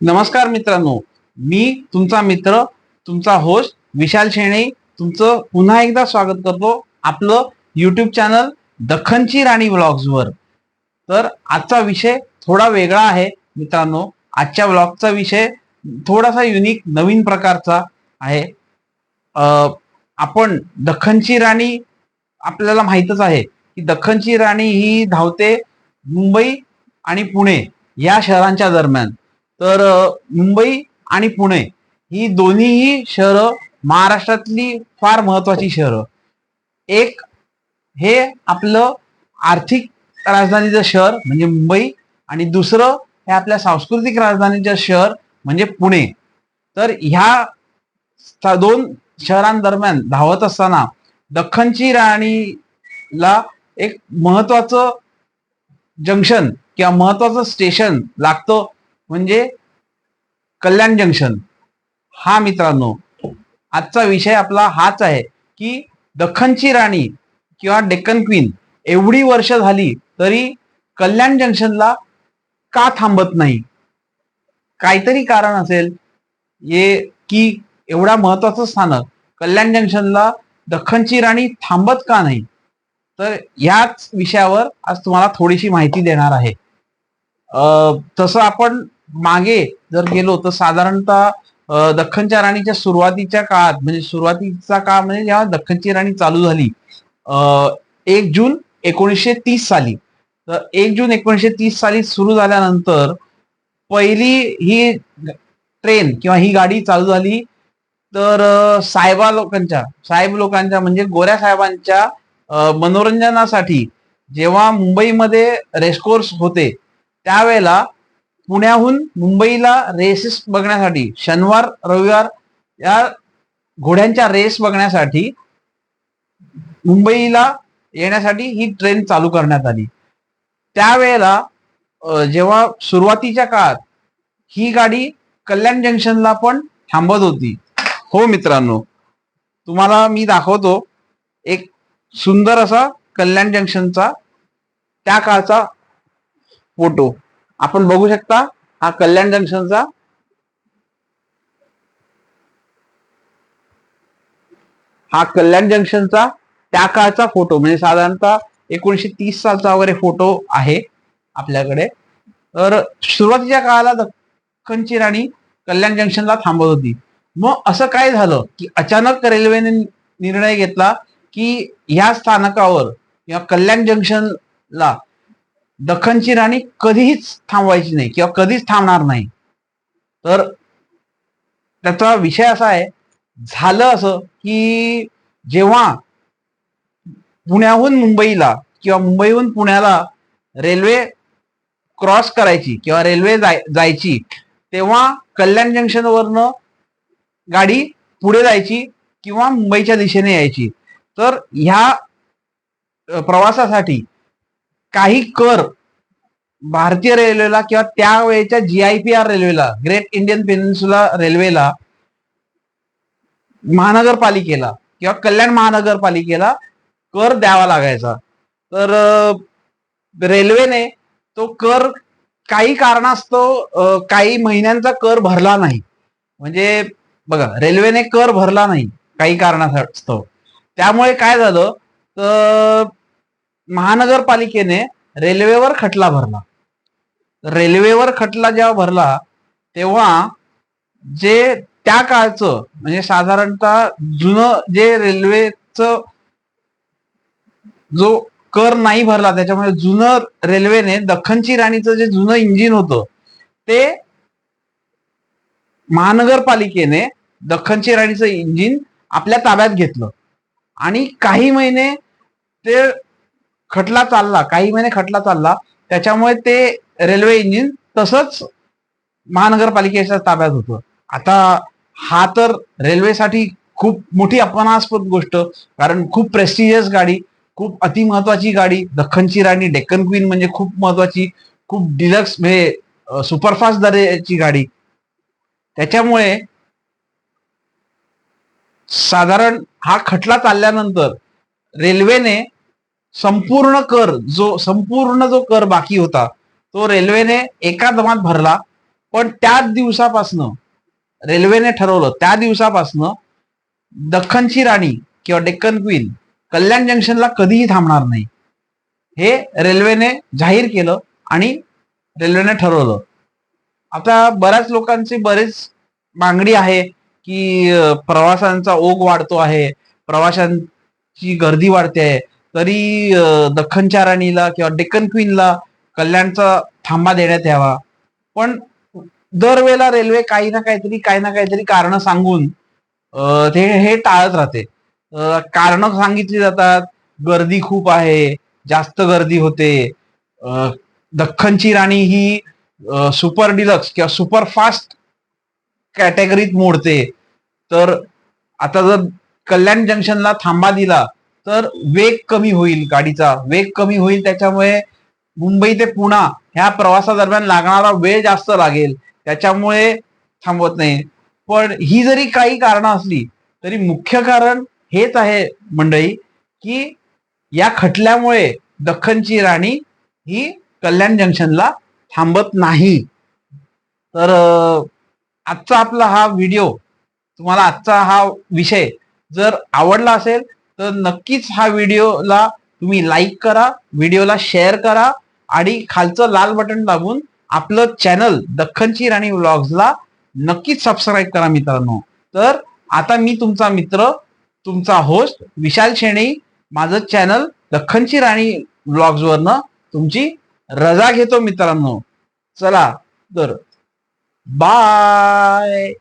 नमस्कार मित्रांनो. मी तुमचा मित्र तुमचा होस्ट विशाल शेणे. तुमचं पुन्हा एकदा स्वागत करतो आपलं युट्यूब चॅनल दख्खनची राणी ब्लॉग्सवर तर आजचा विषय थोडा वेगळा आहे मित्रांनो. आजच्या ब्लॉगचा विषय थोडासा युनिक नवीन प्रकारचा आहे. आपण दख्खनची राणी आपल्याला माहीतच आहे की दख्खनची राणी ही धावते मुंबई आणि पुणे या शहरांच्या दरम्यान. तर मुंबई आणि पुणे ही दोन्हीही शहरं महाराष्ट्रातली फार महत्वाची शहरं. एक हे आपलं आर्थिक राजधानीचं शहर म्हणजे मुंबई आणि दुसरं हे आपल्या सांस्कृतिक राजधानीचं शहर म्हणजे पुणे. तर ह्या दोन शहरांदरम्यान धावत असताना दख्खनची राणीला एक महत्वाचं जंक्शन किंवा महत्वाचं स्टेशन लागतं म्हणजे कल्याण जंक्शन. हा मित्रांनो आजचा विषय आपला हाच आहे की दख्खनची राणी किंवा डेक्कन क्वीन एवढी वर्ष झाली तरी कल्याण जंक्शनला का थांबत नाही? काहीतरी कारण असेल. हे की एवढा महत्वाचं स्थानक कल्याण जंक्शनला दख्खनची राणी थांबत का नाही? तर याच विषयावर आज तुम्हाला थोडीशी माहिती देणार आहे. तसं आपण मागे जर गेलो तर साधारणतः दख्खनच्या राणीच्या सुरुवातीच्या काळात म्हणजे सुरुवातीचा काळ म्हणजे जेव्हा दख्खनची राणी चालू झाली एक जून एकोणीसशे तीस साली. तर एक जून एकोणीसशे तीस साली सुरू झाल्यानंतर पहिली ही ट्रेन किंवा ही गाडी चालू झाली तर साहेबा लोकांच्या साहेब लोकांच्या म्हणजे गोऱ्या साहेबांच्या मनोरंजनासाठी जेव्हा मुंबईमध्ये रेसकोर्स होते त्यावेळेला पुण्याहून मुंबईला रेसेस बघण्यासाठी शनिवार रविवार या घोड्यांच्या रेस बघण्यासाठी मुंबईला येण्यासाठी ही ट्रेन चालू करण्यात आली. त्यावेळेला जेव्हा सुरुवातीच्या काळात ही गाडी कल्याण जंक्शनला पण थांबत होती. हो मित्रांनो तुम्हाला मी दाखवतो एक सुंदर असा कल्याण जंक्शनचा त्या काळचा फोटो. आपण बघू शकता हा कल्याण जंक्शनचा हा कल्याण जंक्शनचा त्या काळचा फोटो म्हणजे साधारणतः एकोणीशे तीस सालचा वगैरे फोटो आहे आपल्याकडे. तर सुरुवातीच्या काळाला दख्खनची राणी कल्याण जंक्शनला थांबत होती. मग असं काय झालं की अचानक रेल्वेने निर्णय घेतला की ह्या स्थानकावर किंवा कल्याण जंक्शनला दखनची राणी कधीच थांबवायची नाही किंवा कधीच थांबणार नाही. तर त्याचा विषय असा आहे झालं असं की जेव्हा पुण्याहून मुंबईला किंवा मुंबईहून पुण्याला रेल्वे क्रॉस करायची किंवा रेल्वे जाय जायची तेव्हा कल्याण जंक्शनवरनं गाडी पुढे जायची किंवा मुंबईच्या दिशेने यायची. तर ह्या प्रवासासाठी काही कर भारतीय रेल्वेला किंवा त्यावेळेच्या जी आय पी आर रेल्वेला ग्रेट इंडियन पेनिन्सुला रेल्वेला महानगरपालिकेला किंवा कल्याण महानगरपालिकेला कर द्यावा लागायचा. तर रेल्वेने तो कर काही कारणास्तव काही महिन्यांचा कर भरला नाही. म्हणजे बघा रेल्वेने कर भरला नाही काही कारणास्तव. त्यामुळे काय झालं? तर महानगरपालिकेने रेल्वेवर खटला भरला. रेल्वेवर खटला जेव्हा भरला तेव्हा जे त्या काळचं म्हणजे साधारणतः जुनं जे रेल्वेचं जो कर नाही भरला त्याच्यामुळे जुनं रेल्वेने दख्खनची राणीचं जे जुनं इंजिन होतं ते महानगरपालिकेने दख्खनची राणीचं इंजिन आपल्या ताब्यात घेतलं. आणि काही महिने ते खटला चालला काही महिने खटला चालला त्याच्यामुळे ते रेल्वे इंजिन तसंच महानगरपालिकेच्या ताब्यात होतं. आता हा तर रेल्वेसाठी खूप मोठी अपमानास्पद गोष्ट कारण खूप प्रेस्टिजियस गाडी खूप अतिमहत्वाची गाडी दख्खनची राणी डेक्कन क्वीन म्हणजे खूप महत्वाची खूप डिलक्स म्हणजे सुपरफास्ट दर्जाची गाडी. त्याच्यामुळे साधारण हा खटला चालल्यानंतर रेल्वेने संपूर्ण कर जो संपूर्ण जो कर बाकी होता तो रेल्वेने एका दमात भरला. पण त्याच दिवसापासनं रेल्वेने ठरवलं त्या दिवसापासनं दख्खनची राणी किंवा डेक्कन क्वीन कल्याण जंक्शनला कधीही थांबणार नाही. हे रेल्वेने जाहीर केलं आणि रेल्वेने ठरवलं. आता बऱ्याच लोकांची बरेच मागणी आहे की प्रवाशांचा ओघ वाढतो आहे प्रवाशांची गर्दी वाढते आहे. तरी दख्खनच्या राणीला किंवा डेक्कन क्वीनला कल्याणचा थांबा देण्यात यावा. पण दरवेळेला रेल्वे काही ना काहीतरी काही ना काहीतरी कारण सांगून ते हे टाळत राहते. कारण सांगितली जातात. गर्दी खूप आहे. जास्त गर्दी होते. दख्खनची राणी ही सुपर डिलक्स किंवा सुपर फास्ट कॅटेगरीत मोडते. तर आता जर कल्याण जंक्शनला थांबा दिला तर वेग कमी होईल गाडीचा. वेग कमी होईल त्याच्यामुळे मुंबई ते पुणा ह्या प्रवासादरम्यान लागणारा वेळ जास्त लागेल. त्याच्यामुळे थांबवत नाही. पण ही जरी काही कारणं असली तरी मुख्य कारण हेच आहे मंडळी की या खटल्यामुळे दख्खनची राणी ही कल्याण जंक्शनला थांबत नाही. तर आजचा आपला हा व्हिडिओ तुम्हाला आजचा हा विषय जर आवडला असेल तर नक्कीच हा व्हिडिओला तुम्ही लाईक करा व्हिडिओला शेअर करा आणि खालचं लाल बटन दाबून आपलं चॅनल दख्खनची राणी व्लॉग्सला नक्कीच सबस्क्राईब करा मित्रांनो. तर आता मी तुमचा मित्र तुमचा होस्ट विशाल शेणे माझं चॅनल दख्खनची राणी व्लॉग्सवरनं तुमची रजा घेतो मित्रांनो. चला तर बाय